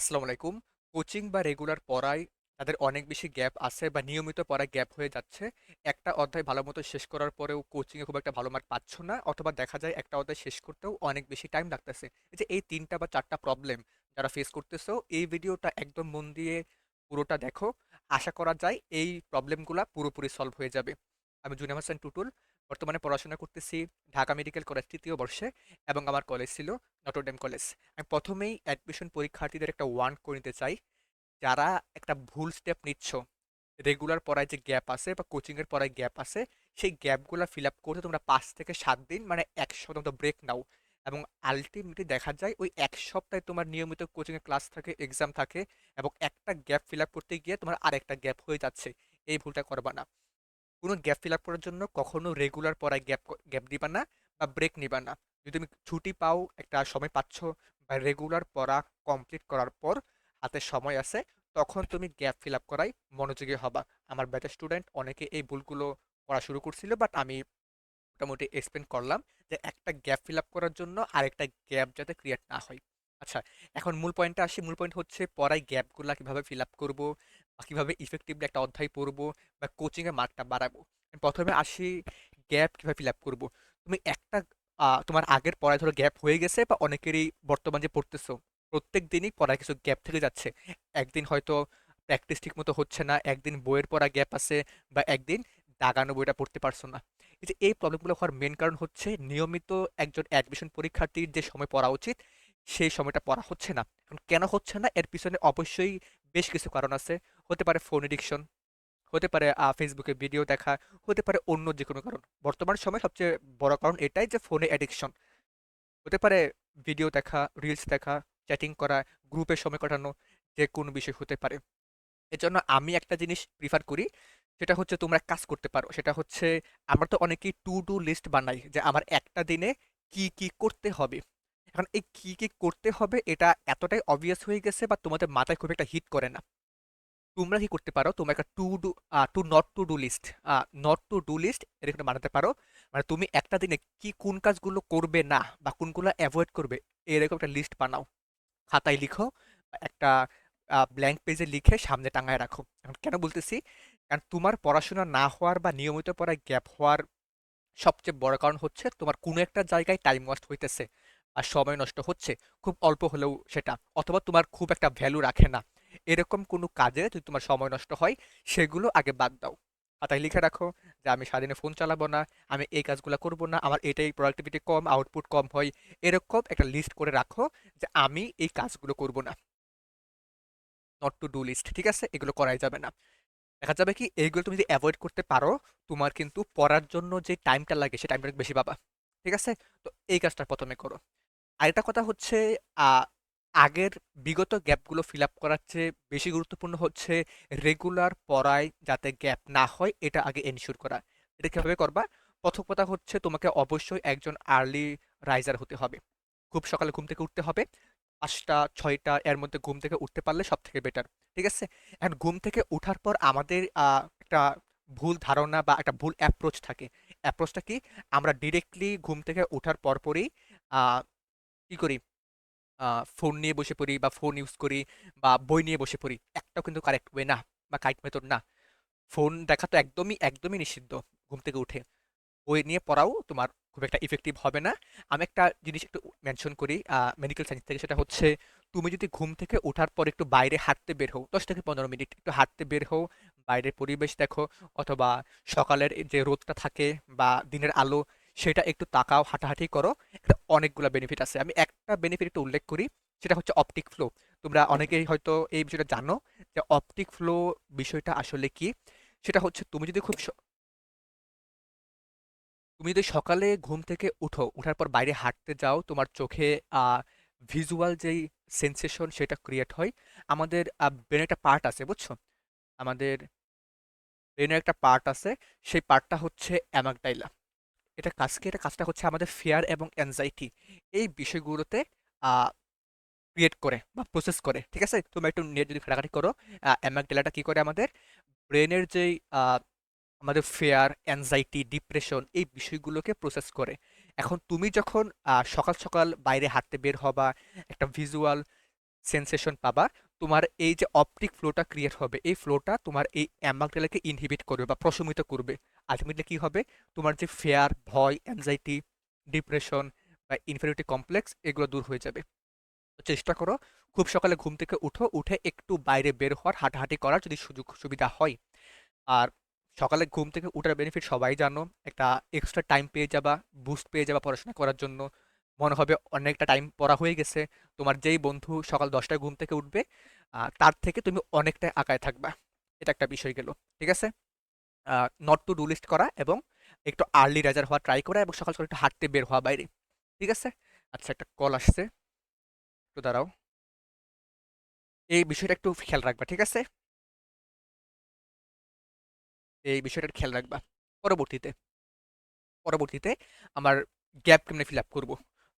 আসসালামু আলাইকুম। কোচিং বা রেগুলার পড়ায় তাদের অনেক বেশি গ্যাপ আছে বা নিয়মিত পড়ায় গ্যাপ হয়ে যাচ্ছে। একটা অধ্যায় ভালো মতো শেষ করার পরেও কোচিংয়ে খুব একটা ভালো মার্ক পাচ্ছ না অথবা দেখা যায় একটা অধ্যায় শেষ করতেও অনেক বেশি টাইম লাগতেছে। এই যে এই ৩ টা বা চারটা প্রবলেম যারা ফেস করতেছো, এই ভিডিওটা একদম মন দিয়ে পুরোটা দেখো। আশা করা যায় এই প্রবলেমগুলো পুরোপুরি সলভ হয়ে যাবে। আমি জুনায়েদ হাসান টুটুল। বর্তমানে পড়াশোনা করতেছি ঢাকা মেডিকেল কলেজ তৃতীয় বর্ষে এবং আমার কলেজ ছিল নটরডেম কলেজ। আমি প্রথমেই অ্যাডমিশন পরীক্ষার্থীদের একটা ওয়ার্ন করে নিতে চাই। যারা একটা ভুল স্টেপ নিচ্ছ, রেগুলার পড়ায় যে গ্যাপ আছে বা কোচিংয়ের পড়ায় গ্যাপ আছে, সেই গ্যাপগুলো ফিল আপ করতে তোমরা পাঁচ থেকে সাত দিন মানে ১ সপ্তাহ মতো ব্রেক নাও। এবং আল্টিমেটলি দেখা যায় ওই এক সপ্তাহে তোমার নিয়মিত কোচিংয়ে ক্লাস থাকে, এক্সাম থাকে এবং একটা গ্যাপ ফিল আপ করতে গিয়ে তোমার আরেকটা গ্যাপ হয়ে যাচ্ছে। এই ভুলটা করবা না। কোনো গ্যাপ ফিল আপ করার জন্য কখনো রেগুলার পড়ায় গ্যাপ গ্যাপ দিবা না বা ব্রেক নিবা না। যদি তুমি ছুটি পাও একটা সময় পাচ্ছ বা রেগুলার পড়া কমপ্লিট করার পর হাতে সময় আছে, তখন তুমি গ্যাপ ফিল আপ করাই মনোযোগী হবা। আমার ব্যাচের স্টুডেন্ট অনেকে এই ভুলগুলো করা শুরু করছিল বাট আমি মোটামুটি এক্সপ্লেন করলাম যে একটা গ্যাপ ফিল আপ করার জন্য আরেকটা গ্যাপ যাতে ক্রিয়েট না হয়। আচ্ছা এখন মূল পয়েন্টটা আসি। মূল পয়েন্ট হচ্ছে পড়ায় গ্যাপগুলো কীভাবে ফিল আপ করব? বা কীভাবে ইফেক্টিভলি একটা অধ্যায় পড়ব বা কোচিংয়ের মার্কটা বাড়াবো। প্রথমে আসি গ্যাপ কীভাবে ফিল আপ করব। তুমি একটা তোমার আগের পড়ায় ধরো গ্যাপ হয়ে গেছে বা অনেকেরই বর্তমান যে পড়তেছো, প্রত্যেক দিনই পড়ায় কিছু গ্যাপ থেকে যাচ্ছে। একদিন হয়তো প্র্যাকটিস ঠিক মতো হচ্ছে না, একদিন বইয়ের পড়া গ্যাপ আছে বা একদিন দাগানো বইটা পড়তে পারছ না। এই যে এই প্রবলেমগুলো হওয়ার মেন কারণ হচ্ছে নিয়মিত একজন অ্যাডমিশন পরীক্ষার্থীর যে সময় পড়া উচিত, সেই সময়টা পড়া হচ্ছে না। এখন কেন হচ্ছে না? এর পিছনে অবশ্যই বেশ কিছু কারণ আছে। হতে পারে ফোন এডিকশন হতে পারে ফেসবুকে ভিডিও দেখা, হতে পারে অন্য যে কোনো কারণ। বর্তমান সময় সবচেয়ে বড় কারণ এটাই যে ফোনে অ্যাডিকশন হতে পারে ভিডিও দেখা রিলস দেখা চ্যাটিং করা গ্রুপে সময় কাটানো, যে কোনো বিষয় হতে পারে। এজন্য আমি একটা জিনিস প্রিফার করি, সেটা হচ্ছে তোমরা কাজ করতে পারো। সেটা হচ্ছে, আমরা তো অনেকেই টু ডু লিস্ট বানাই যে আমার একটা দিনে কি কি করতে হবে। এখন এই কি কি করতে হবে এটা এতটাই অবভিয়াস হয়ে গেছে বা তোমাদের মাথায় খুব একটা হিট করে না। তোমরা কি করতে পারো? তোমরা একটা to do to not to do list not to do list এরকম বানাতে পারো। মানে তুমি একটা দিনে কি, কোন কাজগুলো করবে না বা কোনগুলো অ্যাভয়েড করবে এরকম একটা লিস্ট বানাও। খাতায় লিখো, একটা ব্ল্যাঙ্ক পেজে লিখে সামনে টাঙায় রাখো। এখন কেন বলতেছি? কারণ তোমার পড়াশোনা না হওয়ার বা নিয়মিত পড়ায় গ্যাপ হওয়ার সবচেয়ে বড় কারণ হচ্ছে তোমার কোনো একটা জায়গায় টাইম ওয়েস্ট হইতেছে। আর সময় নষ্ট হচ্ছে, খুব অল্প হলেও সেটা, অথবা তোমার খুব একটা ভ্যালু রাখে না। এরকম কোনো কাজে যদি তোমার সময় নষ্ট হয়, সেগুলো আগে বাদ দাও। খাতায় লিখে রাখো যে, আমি সারাদিনে ফোন চালাবো না, আমি এই কাজগুলো করব না, আমার এটাই প্রোডাক্টিভিটি কম আউটপুট কম হয়। এরকম একটা লিস্ট করে রাখো যে, আমি এই কাজগুলো করব না। নট টু ডু লিস্ট ঠিক আছে? এগুলো করাই যাবে না। দেখা যাবে কি, এইগুলো তুমি যদি অ্যাভয়েড করতে পারো, তোমার কিন্তু পড়ার জন্য যে টাইমটা লাগে, সে টাইমটা বেশি পাবা। ঠিক আছে? তো এই কাজটা প্রথমে করো। আরেকটা কথা হচ্ছে আগের বিগত গ্যাপগুলো ফিল আপ করার চেয়ে বেশি গুরুত্বপূর্ণ হচ্ছে রেগুলার পড়ায় যাতে গ্যাপ না হয়, এটা আগে এনশিওর করা। এটা কীভাবে করবা? প্রথম কথা হচ্ছে তোমাকে অবশ্যই একজন আর্লি রাইজার হতে হবে। খুব সকালে ঘুম থেকে উঠতে হবে। পাঁচটা, ছয়টা, এর মধ্যে ঘুম থেকে উঠতে পারলে সব থেকে বেটার ঠিক আছে? এখন ঘুম থেকে ওঠার পর আমাদের একটা ভুল ধারণা বা একটা ভুল অ্যাপ্রোচ থাকে। অ্যাপ্রোচটা কি? আমরা ডিরেক্টলি ঘুম থেকে ওঠার পরপরই কি করি? ফোন নিয়ে বসে পড়ি বা ফোন ইউজ করি বা বই নিয়ে বসে পড়ি। একটাও কিন্তু কারেক্ট ওয়ে না বা কারেক্ট মেথড না। ফোন দেখা তো একদমই একদমই নিষিদ্ধ ঘুম থেকে উঠে। বই নিয়ে পড়াও তোমার খুব একটা ইফেক্টিভ হবে না। আমি একটা জিনিস একটু মেনশন করি মেডিকেল সায়েন্স থেকে সেটা হচ্ছে তুমি যদি ঘুম থেকে ওঠার পর একটু বাইরে হাঁটতে বের হও, দশ থেকে পনেরো মিনিট একটু হাঁটতে বের হও, বাইরের পরিবেশ দেখো অথবা সকালের যে রোদটা থাকে বা দিনের আলো সেটা একটু তাকাও হাঁটাহাঁটি করো। এটা অনেকগুলো বেনিফিট আছে। আমি একটা বেনিফিট একটু উল্লেখ করি সেটা হচ্ছে অপটিক ফ্লো তোমরা অনেকেই হয়তো এই বিষয়টা জানো যে অপটিক ফ্লো বিষয়টা আসলে কি? সেটা হচ্ছে তুমি যদি খুব তুমি যদি সকালে ঘুম থেকে উঠো উঠার পর বাইরে হাঁটতে যাও তোমার চোখে ভিজুয়াল যেই সেন্সেশন সেটা ক্রিয়েট হয়। আমাদের ব্রেনের একটা পার্ট আছে বুঝছ? আমাদের ব্রেনের একটা পার্ট আছে সেই পার্টটা হচ্ছে অ্যামাগডাইলা এটা কাজকে, এটা কাজটা হচ্ছে আমাদের ফেয়ার এবং অ্যাংজাইটি এই বিষয়গুলোতে ক্রিয়েট করে বা প্রসেস করে, ঠিক আছে? তুমি একটু নেট যদি ঘাটাঘাটি করো অ্যামাগডাইলাটা কী করে আমাদের? ব্রেনের যেই আমাদের ফেয়ার অ্যাংজাইটি ডিপ্রেশন এই বিষয়গুলোকে প্রসেস করে। এখন তুমি যখন সকাল সকাল বাইরে হাঁটতে বের হবা, একটা ভিজুয়াল সেন্সেশন পাবা, তোমার এই যে অপটিক ফ্লোটা ক্রিয়েট হবে, এই ফ্লোটা তোমার এই অ্যামাগডালাকে ইনহিবিট করবে বা প্রশমিত করবে। আলটিমেটলি কি হবে? তোমার যে ফেয়ার ভয় অ্যাংজাইটি ডিপ্রেশন বা ইনফেরিটি কমপ্লেক্স এগুলো দূর হয়ে যাবে। তো চেষ্টা করো, খুব সকালে ঘুম থেকে উঠো, উঠে একটু বাইরে বের হওয়ার, হাঁটাহাঁটি করার যদি সুযোগ সুবিধা হয়। আর সকালে ঘুম থেকে উঠার বেনিফিট সবাই জানো, একটা এক্সট্রা টাইম পেয়ে যাবা বুস্ট পেয়ে যাবা পড়াশোনা করার জন্য। মনে হবে অনেকটা টাইম পড়া হয়ে গেছে। তোমার যেই বন্ধু সকাল দশটায় ঘুম থেকে উঠবে তার থেকে তুমি অনেকটা আঁকায় থাকবা। এটা একটা বিষয় গেল, ঠিক আছে? নট টু ডু লিস্ট করা এবং একটু আর্লি রাজার হওয়া ট্রাই করা এবং সকাল সকাল একটু হাঁটতে বের হওয়া বাইরে। ঠিক আছে? আচ্ছা একটা কল আসছে। একটু দাঁড়াও। এই বিষয়টা একটু খেয়াল রাখবা, ঠিক আছে? এই বিষয়টা খেয়াল রাখবা। পরবর্তীতে পরবর্তীতে আমার গ্যাপ কেমনে ফিল আপ করব?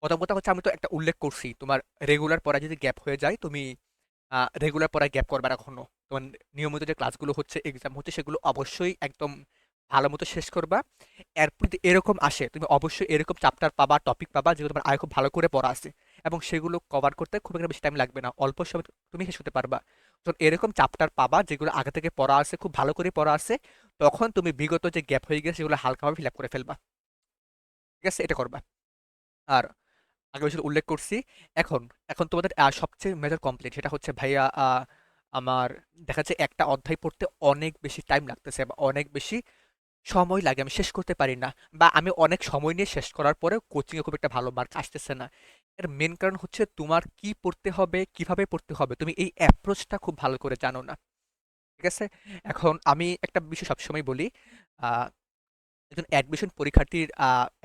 প্রথম কথা হচ্ছে আমি তো একটা উল্লেখ করছি, তোমার রেগুলার পড়া যদি গ্যাপ হয়ে যায়, তুমি রেগুলার পড়ায় গ্যাপ করবে কখনো। তোমার নিয়মিত যে ক্লাসগুলো হচ্ছে এক্সাম হচ্ছে, সেগুলো অবশ্যই একদম ভালো মতো শেষ করবা। এরপর যদি এরকম আসে, তুমি অবশ্যই এরকম চ্যাপ্টার পাবা টপিক পাবা, যেগুলো তোমার আয় খুব ভালো করে পড়া আছে। এবং সেগুলো কভার করতে খুব একটা বেশি টাইম লাগবে না। অল্প সময় তুমি শেষ করতে পারবা। যখন এরকম চ্যাপ্টার পাবা, যেগুলো আগে থেকে পড়া আছে, খুব ভালো করে পড়া আছে, তখন তুমি বিগত যে গ্যাপ হয়ে গেছে, সেগুলো হালকাভাবে ফিল আপ করে ফেলবা। ঠিক আছে? এটা করবা। আর আগে বছর উল্লেখ করছি। এখন এখন তোমাদের সবচেয়ে মেজর কমপ্লেন সেটা হচ্ছে ভাইয়া আমার দেখা যাচ্ছে একটা অধ্যায় পড়তে অনেক বেশি টাইম লাগতেছে বা অনেক বেশি সময় লাগে, আমি শেষ করতে পারি না বা আমি অনেক সময় নিয়ে শেষ করার পরে কোচিংয়ে খুব একটা ভালো মার্ক আসতেছে না। এর মেন কারণ হচ্ছে তোমার কি পড়তে হবে, কীভাবে পড়তে হবে, তুমি এই অ্যাপ্রোচটা খুব ভালো করে জানো না। ঠিক আছে? এখন আমি একটা বিষয় সবসময় বলি একজন অ্যাডমিশন পরীক্ষার্থীর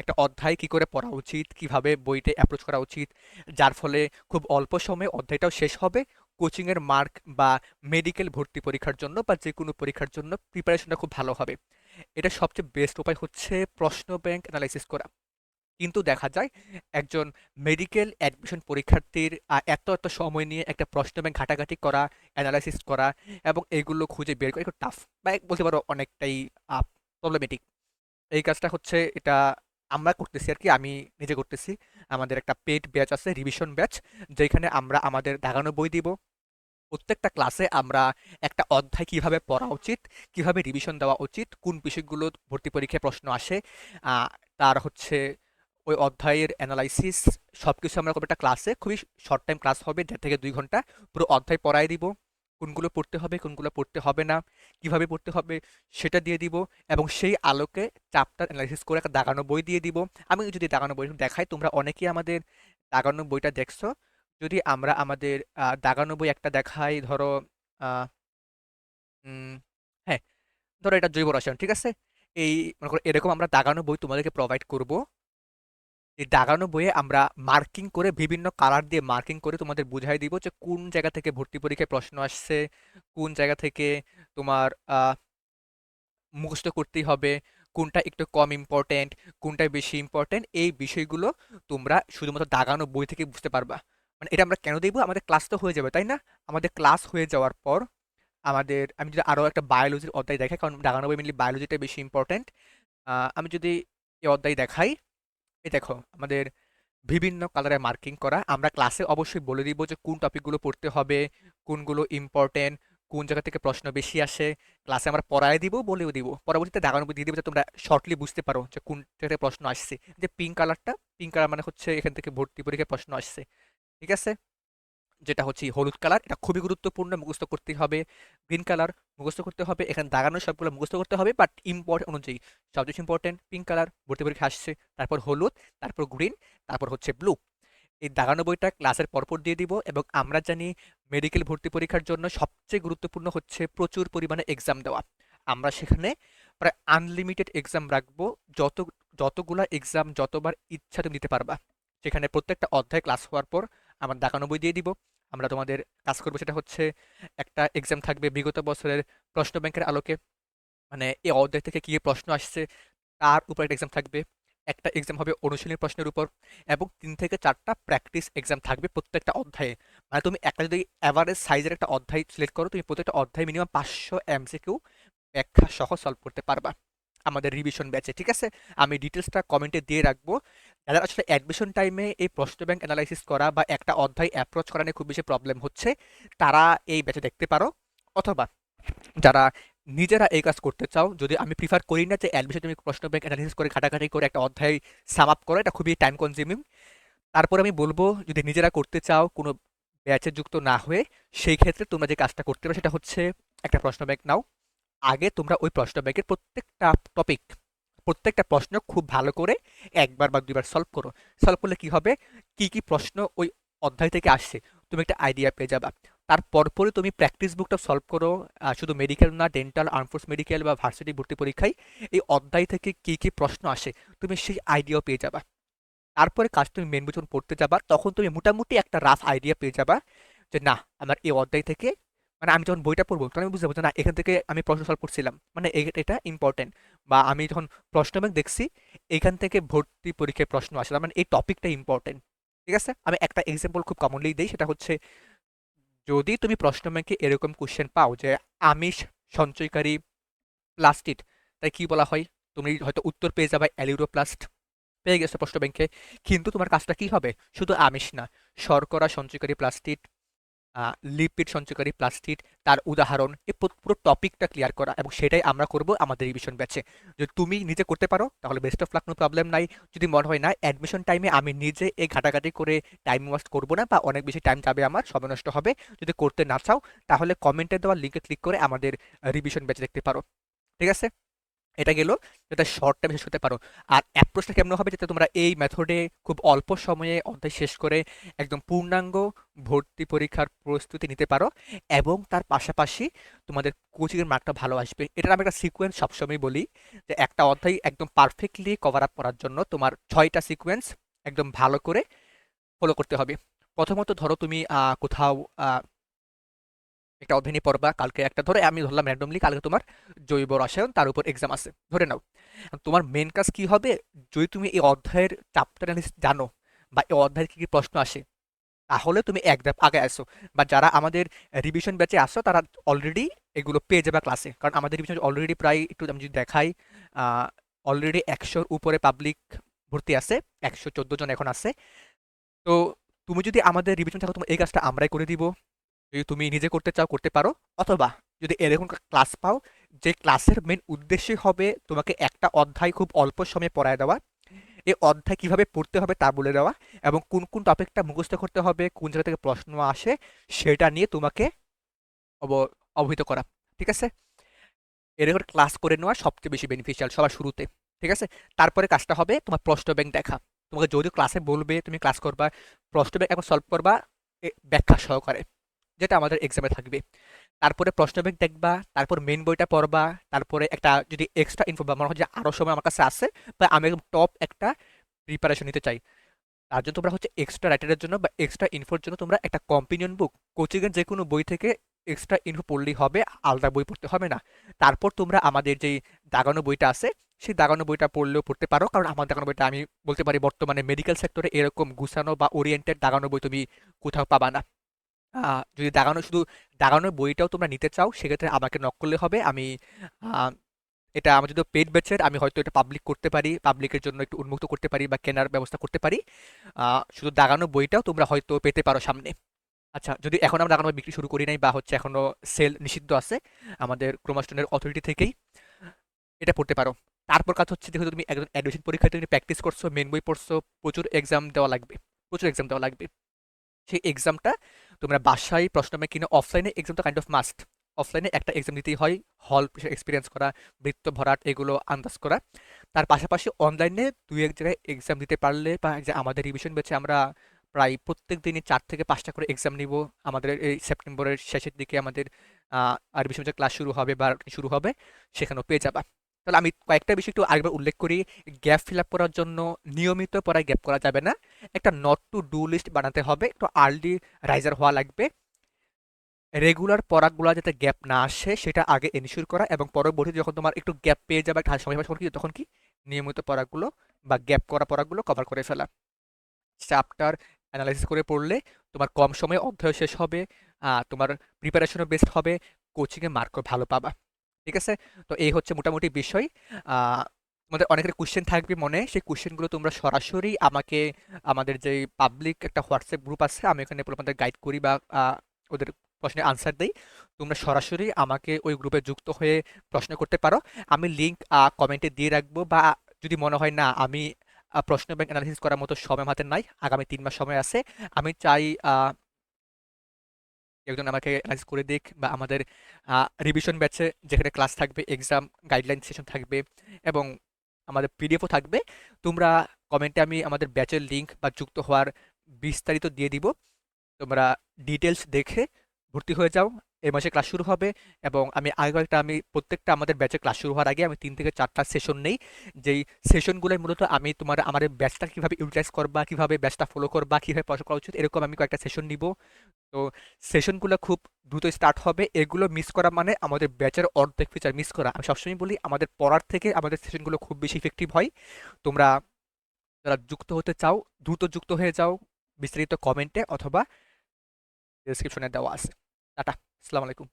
একটা অধ্যায় কি করে পড়া উচিত, কীভাবে বইতে অ্যাপ্রোচ করা উচিত, যার ফলে খুব অল্প সময়ে অধ্যায়টাও শেষ হবে কোচিংয়ের মার্ক বা মেডিকেল ভর্তি পরীক্ষার জন্য বা যে কোনো পরীক্ষার জন্য প্রিপারেশনটা খুব ভালো হবে। এটা সবচেয়ে বেস্ট উপায় হচ্ছে প্রশ্ন ব্যাংক অ্যানালাইসিস করা। কিন্তু দেখা যায়, একজন মেডিকেল অ্যাডমিশন পরীক্ষার্থীর এত এত সময় নিয়ে একটা প্রশ্ন ব্যাংক ঘাটাঘাটি করা অ্যানালাইসিস করা এবং এগুলো খুঁজে বের করা, একটু টাফ বা বলতে পারো অনেকটাই প্রবলেমেটিক এই কাজটা হচ্ছে এটা আমরা করতেছি আর কি আমি নিজে করতেছি। আমাদের একটা পেড ব্যাচ আছে রিভিশন ব্যাচ যেখানে আমরা আমাদের দাগানো বই দিব। প্রত্যেকটা ক্লাসে আমরা একটা অধ্যায় কীভাবে পড়া উচিত, কীভাবে রিভিশন দেওয়া উচিত, কোন বিষয়গুলো ভর্তি পরীক্ষায় প্রশ্ন আসে তার হচ্ছে ওই অধ্যায়ের অ্যানালাইসিস সব কিছু আমরা একটা ক্লাসে খুবই শর্ট টাইম ক্লাস হবে, দেড় থেকে দুই ঘণ্টা, পুরো অধ্যায় পড়ায় দিব। কোনগুলো পড়তে হবে, কোনগুলো পড়তে হবে না, কীভাবে পড়তে হবে সেটা দিয়ে দিব এবং সেই আলোকে চ্যাপ্টার অ্যানালাইসিস করে একটা দাগানো বই দিয়ে দিব। আমি যদি দাগানো বই দেখাই, তোমরা অনেকেই আমাদের দাগানো বইটা দেখছ। যদি আমরা আমাদের দাগানো বই একটা দেখাই, ধরো হ্যাঁ ধরো এটা জৈব রসায়ন, ঠিক আছে? এই, মনে করো এরকম আমরা দাগানো বই তোমাদেরকে প্রোভাইড করব। এই দাগানো বইয়ে আমরা মার্কিং করে বিভিন্ন কালার দিয়ে মার্কিং করে তোমাদের বুঝাই দিব যে কোন জায়গা থেকে ভর্তি পরীক্ষায় প্রশ্ন আসছে, কোন জায়গা থেকে তোমার মুখস্থ করতেই হবে, কোনটা একটু কম ইম্পর্টেন্ট কোনটা বেশি ইম্পর্টেন্ট এই বিষয়গুলো তোমরা শুধুমাত্র দাগানো বই থেকে বুঝতে পারবা। মানে এটা আমরা কেন দেখব আমাদের ক্লাস তো হয়ে যাবে, তাই না? আমাদের ক্লাস হয়ে যাওয়ার পর আমাদের, আমি যদি আরও একটা বায়োলজির অধ্যায় দেখাই, কারণ দাগানো বই মেনলি বায়োলজিটা বেশি ইম্পর্ট্যান্ট আমি যদি এই অধ্যায় দেখাই এই দেখো, আমাদের বিভিন্ন কালারে মার্কিং করা। আমরা ক্লাসে অবশ্যই বলে দিব যে কোন টপিকগুলো পড়তে হবে, কোনগুলো ইম্পর্টেন্ট কোন জায়গা থেকে প্রশ্ন বেশি আসে। ক্লাসে আমরা পড়ায় দিব, বলেও দিব। পরবর্তীতে দাগানো দিয়ে দিব যে তোমরা শর্টলি বুঝতে পারো যে কোন জায়গা থেকে প্রশ্ন আসছে। যে পিঙ্ক কালারটা পিঙ্ক কালার মানে হচ্ছে এখান থেকে ভর্তি পরীক্ষায় প্রশ্ন আসছে। ঠিক আছে? যেটা হচ্ছে হলুদ কালার, এটা খুবই গুরুত্বপূর্ণ, মুখস্থ করতে হবে। গ্রিন কালার মুখস্থ করতে হবে, এখানে দাগানো সবগুলো মুখস্থ করতে হবে বাট ইম্পর্টেন্ট অনুযায়ী সবচেয়ে ইম্পর্টেন্ট পিঙ্ক কালার, ভর্তি পরীক্ষা আসছে, তারপর হলুদ, তারপর গ্রিন তারপর হচ্ছে ব্লু এই দাগানো বইটা ক্লাসের পরপর দিয়ে দিব এবং আমরা জানি মেডিকেল ভর্তি পরীক্ষার জন্য সবচেয়ে গুরুত্বপূর্ণ হচ্ছে প্রচুর পরিমাণে এক্সাম দেওয়া। আমরা সেখানে প্রায় আনলিমিটেড এক্সাম রাখব, যত, যতগুলা এক্সাম যতবার ইচ্ছা তুমি দিতে পারবা। সেখানে প্রত্যেকটা অধ্যায় ক্লাস হওয়ার পর আমার দাগানো বই দিয়ে দিব। আমরা তোমাদের কাজ করব সেটা হচ্ছে একটা এক্সাম থাকবে বিগত বছরের প্রশ্ন ব্যাংকের আলোকে। মানে এই অধ্যায় থেকে কি প্রশ্ন আসছে তার উপর একটা এক্সাম থাকবে। একটা এক্সাম হবে অনুশীলনী প্রশ্নের উপর এবং তিন থেকে চারটা প্র্যাকটিস এক্সাম থাকবে প্রত্যেকটা অধ্যায়ে। মানে তুমি একটা যদি অ্যাভারেজ সাইজের একটা অধ্যায় সিলেক্ট করো, তুমি প্রত্যেকটা অধ্যায় মিনিমাম পাঁচশো এমসিকিউ ব্যাখ্যা সহ সলভ করতে পারবা। আমাদের রিভিশন ব্যাচে ঠিক আছে? আমি ডিটেলসটা কমেন্টে দিয়ে রাখব। যাদের আসলে অ্যাডমিশন টাইমে এই প্রশ্ন ব্যাংক অ্যানালাইসিস করা বা একটা অধ্যায় অ্যাপ্রোচ করা নিয়ে খুব বেশি প্রবলেম হচ্ছে, তারা এই ব্যাচে দেখতে পারো। অথবা যারা নিজেরা এই কাজ করতে চাও, যদি আমি প্রিফার করি না যে অ্যাডমিশন তুমি প্রশ্ন ব্যাংক অ্যানালিসিস করে ঘাটাঘাটি করে একটা অধ্যায় সাম আপ করো, এটা খুবই টাইম কনজিউমিং তারপর আমি বলব, যদি নিজেরা করতে চাও, কোনো ব্যাচে যুক্ত না হয়ে, সেই ক্ষেত্রে তোমরা যে কাজটা করতে পারো, সেটা হচ্ছে একটা প্রশ্ন ব্যাংক নাও। আগে তোমরা ওই প্রশ্ন ব্যাংকের প্রত্যেকটা টপিক প্রত্যেকটা প্রশ্ন খুব ভালো করে একবার বা দুইবার সলভ করো। সলভ করলে কি হবে? কি কি প্রশ্ন ওই অধ্যায় থেকে আসছে, তুমি একটা আইডিয়া পেয়ে যাবা। তারপর পরে তুমি প্র্যাকটিস বুকটা সলভ করো শুধু মেডিকেল না ডেন্টাল আর্মফোর্স মেডিকেল বা ভার্সিটি ভর্তি পরীক্ষায় এই অধ্যায় থেকে কি কি প্রশ্ন আসে, তুমি সেই আইডিয়াও পেয়ে যাবা। তারপরে কাজ তুমি মেন যখন পড়তে যাবা, তখন তুমি মোটামুটি একটা রাফ আইডিয়া পেয়ে যাবা যে, না, আমার এই অধ্যায় থেকে মানে আমি যখন বইটা পড়ব, তখন আমি বুঝতে পারব না, এখান থেকে আমি প্রশ্ন সলভ করছিলাম। মানে এটা ইম্পর্টেন্ট বা আমি যখন প্রশ্ন ব্যাংক দেখছি, এখান থেকে ভর্তি পরীক্ষায় প্রশ্ন আসলাম মানে এই টপিকটা ইম্পর্টেন্ট ঠিক আছে? আমি একটা এক্সাম্পল খুব কমনলি দিই, সেটা হচ্ছে, যদি তুমি প্রশ্ন ব্যাংকে এরকম কোশ্চেন পাও যে, আমিষ সঞ্চয়কারী প্লাস্টিড তাই কি বলা হয়? তুমি হয়তো উত্তর পেয়ে যাবে অ্যালিউরোপ্লাস্ট পেয়ে গেছো প্রশ্ন ব্যাংকে কিন্তু তোমার কাজটা কি হবে? শুধু আমিষ না, শর্করা সঞ্চয়কারী প্লাস্টিড লিপিড সঞ্চয়কারী প্লাস্টিড তার উদাহরণ পুরো পুরো টপিকটা ক্লিয়ার করা এবং সেটাই আমরা করব আমাদের রিভিশন ব্যাচে যদি তুমি নিজে করতে পারো, তাহলে বেস্ট অফ লাক কোনো প্রবলেম নাই। যদি মনে হয় না অ্যাডমিশন টাইমে আমি নিজে এই ঘাটাঘাটি করে টাইম ওয়েস্ট করব না বা অনেক বেশি টাইম যাবে আমার, সময় নষ্ট হবে। যদি করতে না চাও, তাহলে কমেন্টে দেওয়া লিঙ্কে ক্লিক করে আমাদের রিভিশন ব্যাচ দেখতে পারো। ঠিক আছে? এটা গেল যাতে শর্ট টাইম শেষ করতে পারো। আর অ্যাপ্রোচটা কেমন হবে যাতে তোমরা এই মেথডে খুব অল্প সময়ে অধ্যায় শেষ করে একদম পূর্ণাঙ্গ ভর্তি পরীক্ষার প্রস্তুতি নিতে পারো এবং তার পাশাপাশি তোমাদের কোচিংয়ের মার্কটা ভালো আসবে। এটা আমি একটা সিকোয়েন্স সবসময় বলি যে একটা অধ্যায় একদম পারফেক্টলি কভার আপ করার জন্য তোমার ছয়টা সিকোয়েন্স একদম ভালো করে ফলো করতে হবে। প্রথমত ধরো তুমি কোথাও একটা অধ্যায় নিয়ে পড়বা কালকে একটা ধরে, আমি ধরলাম র্যান্ডমলি কালকে তোমার জৈব রসায়ন, তার উপর এক্সাম আছে, ধরে নাও। তোমার মেন কাজ কি হবে? যদি তুমি এই অধ্যায়ের অ্যানালিসিস জানো বা এই অধ্যায়ের কী কী প্রশ্ন আসে, তাহলে তুমি এক ধাপ আগে আসো। বা যারা আমাদের রিভিশন ব্যাচে আসো, তারা অলরেডি এগুলো পেয়ে যাবে ক্লাসে কারণ আমাদের রিভিশন অলরেডি প্রায় একটু আমি যদি দেখাই অলরেডি একশোর উপরে পাবলিক ভর্তি আছে, একশো চোদ্দ জন এখন আছে। তো তুমি যদি আমাদের রিভিশন থাকো, তোমার এই কাজটা আমরাই করে দিব। যদি তুমি নিজে করতে চাও, করতে পারো। অথবা যদি এরকম ক্লাস পাও, যে ক্লাসের মেন উদ্দেশ্যই হবে তোমাকে একটা অধ্যায় খুব অল্প সময়ে পড়ায় দেওয়া। এই অধ্যায় কীভাবে পড়তে হবে তা বলে দেওয়া এবং কোন কোন টপিকটা মুখস্থ করতে হবে, কোন জায়গা থেকে প্রশ্ন আসে সেটা নিয়ে তোমাকে অব, অবহিত করা। ঠিক আছে? এরকম ক্লাস করে নেওয়া সবচেয়ে বেশি বেনিফিশিয়াল সবার শুরুতে। ঠিক আছে? তারপরে কাজটা হবে তোমার প্রশ্ন ব্যাংক দেখা। তোমাকে যদি ক্লাসে বলবে, তুমি ক্লাস করবা, প্রশ্ন ব্যাংক এখন সলভ করবা ব্যাখ্যা সহকারে। যেটা আমাদের এক্সামে থাকবে। তারপরে প্রশ্ন ব্যাংক দেখবা, তারপর মেন বইটা পড়বা, তারপরে একটা যদি এক্সট্রা ইনফো মনে হয় যে আরও সময় আমার কাছে আছে, বা আমি টপ একটা প্রিপারেশন নিতে চাই। তার জন্য তোমরা হচ্ছে এক্সট্রা রাইটারের জন্য বা এক্সট্রা ইনফোর জন্য তোমরা একটা কম্পিনিয়ন বুক কোচিংয়ের যে কোনো বই থেকে এক্সট্রা ইনফো পড়লেই হবে, আলাদা বই পড়তে হবে না। তারপর তোমরা আমাদের যেই দাগানো বইটা আছে, সেই দাগানো বইটা পড়লেও পড়তে পারো। কারণ আমার দাগানো বইটা আমি বলতে পারি বর্তমানে মেডিকেল সেক্টরে এরকম গুছানো বা ওরিয়েন্টেড দাগানো বই তুমি কোথাও পাবা না। যদি দাগানো, শুধু দাগানোর বইটাও তোমরা নিতে চাও, সেক্ষেত্রে আমাকে নক করলে হবে। আমি এটা আমার যদি পেড ব্যাচের আমি হয়তো এটা পাবলিক করতে পারি পাবলিকের জন্য একটু উন্মুক্ত করতে পারি বা কেনার ব্যবস্থা করতে পারি। শুধু দাগানো বইটাও তোমরা হয়তো পেতে পারো সামনে। আচ্ছা যদি এখন আমরা দাগানো বিক্রি শুরু করি নাই বা হচ্ছে এখনও সেল নিষিদ্ধ আছে আমাদের ক্রোমাস্টনের অথরিটি থেকেই, এটা পড়তে পারো। তারপর কাজ হচ্ছে যেহেতু তুমি একজন অ্যাডমিশন পরীক্ষায় তুমি প্র্যাকটিস করছ মেন বই পড়ছো, প্রচুর এক্সাম দেওয়া লাগবে, প্রচুর এক্সাম দেওয়া লাগবে। সেই এক্সামটা তোমরা বাসায় প্রশ্ন ব্যাংক কিনে অফলাইনে এক্সামটা কাইন্ড অফ মাস্ট অফলাইনে একটা এক্সাম দিতেই হয় হল এক্সপিরিয়েন্স করা, বৃত্ত ভরাট, এগুলো আন্দাজ করা। তার পাশাপাশি অনলাইনে দুই এক জায়গায় এক্সাম দিতে পারলে বা যে আমাদের রিভিশন বেচে আমরা প্রায় প্রত্যেক দিনই চার থেকে পাঁচটা করে এক্সাম নিব। আমাদের এই সেপ্টেম্বরের শেষের দিকে আমাদের আর রিভিশন ক্লাস শুরু হবে বা শুরু হবে, সেখানেও পেয়ে যাবা। তাহলে আমি কয়েকটা বিষয় একটু আরেকবার উল্লেখ করি। গ্যাপ ফিল আপ করার জন্য নিয়মিত পড়ায় গ্যাপ করা যাবে না। একটা নট টু ডু লিস্ট বানাতে হবে। একটু আর্লি রাইজার হওয়া লাগবে। রেগুলার পড়াগুলো যাতে গ্যাপ না আসে, সেটা আগে এনশিওর করা এবং পরবর্তীতে যখন তোমার একটু গ্যাপ পেয়ে যাবে, একটা সময় তখন কি তখন কি? নিয়মিত পড়াগুলো বা গ্যাপ করা পড়াগুলো কভার করে ফেলা। চ্যাপ্টার অ্যানালাইসিস করে পড়লে তোমার কম সময়ে অধ্যায় শেষ হবে তোমার প্রিপারেশনও বেস্ট হবে কোচিংয়ে মার্কও ভালো পাবা। ঠিক আছে? তো এই হচ্ছে মোটামুটি বিষয়। তোমাদের অনেকের কোশ্চেন থাকবে মনে। সেই কোশ্চেনগুলো তোমরা সরাসরি আমাকে, আমাদের যে পাবলিক একটা হোয়াটসঅ্যাপ গ্রুপ আছে, আমি ওখানে তোমাদের গাইড করি বা ওদের প্রশ্নের আনসার দিই। তোমরা সরাসরি আমাকে ওই গ্রুপে যুক্ত হয়ে প্রশ্ন করতে পারো। আমি লিঙ্ক কমেন্টে দিয়ে রাখব বা, যদি মনে হয় না, আমি প্রশ্ন ব্যাংক অ্যানালিসিস করার মতো সময় হাতে নাই, আগামী তিন মাস সময় আছে। আমি চাই একজন আমাকে অ্যানালাইজ করে দিক বা আমাদের রিভিশন ব্যাচে যেখানে ক্লাস থাকবে এক্সাম গাইডলাইন সেশন থাকবে এবং আমাদের পিডিএফও থাকবে, তোমরা কমেন্টে আমি আমাদের ব্যাচের লিঙ্ক বা যুক্ত হওয়ার বিস্তারিত দিয়ে দিব। তোমরা ডিটেলস দেখে ভর্তি হয়ে যাও। এই মাসে ক্লাস শুরু হবে এবং আমি আগে আমি প্রত্যেকটা আমাদের ব্যাচে ক্লাস শুরু হওয়ার আগে আমি তিন থেকে চারটা সেশন নেই। যেই সেশনগুলোয় মূলত আমি তোমার, আমার ব্যাচটা কীভাবে ইউটিলাইজ করবা, কীভাবে ব্যাচটা ফলো করবা, কীভাবে পড়াশোনা করা উচিত, এরকম আমি কয়েকটা সেশন নিব। তো সেশনগুলো খুব দ্রুত স্টার্ট হবে, এগুলো মিস করা মানে আমাদের ব্যাচের অর্ধেক ফিচার মিস করা। আমি সবসময় বলি, আমাদের পড়ার থেকে আমাদের সেশনগুলো খুব বেশি ইফেক্টিভ হয়। তোমরা যারা যুক্ত হতে চাও, দ্রুত যুক্ত হয়ে যাও, বিস্তারিত কমেন্টে অথবা ডেসক্রিপশনে দেওয়া আছে। টাটা আসসালামু আলাইকুম।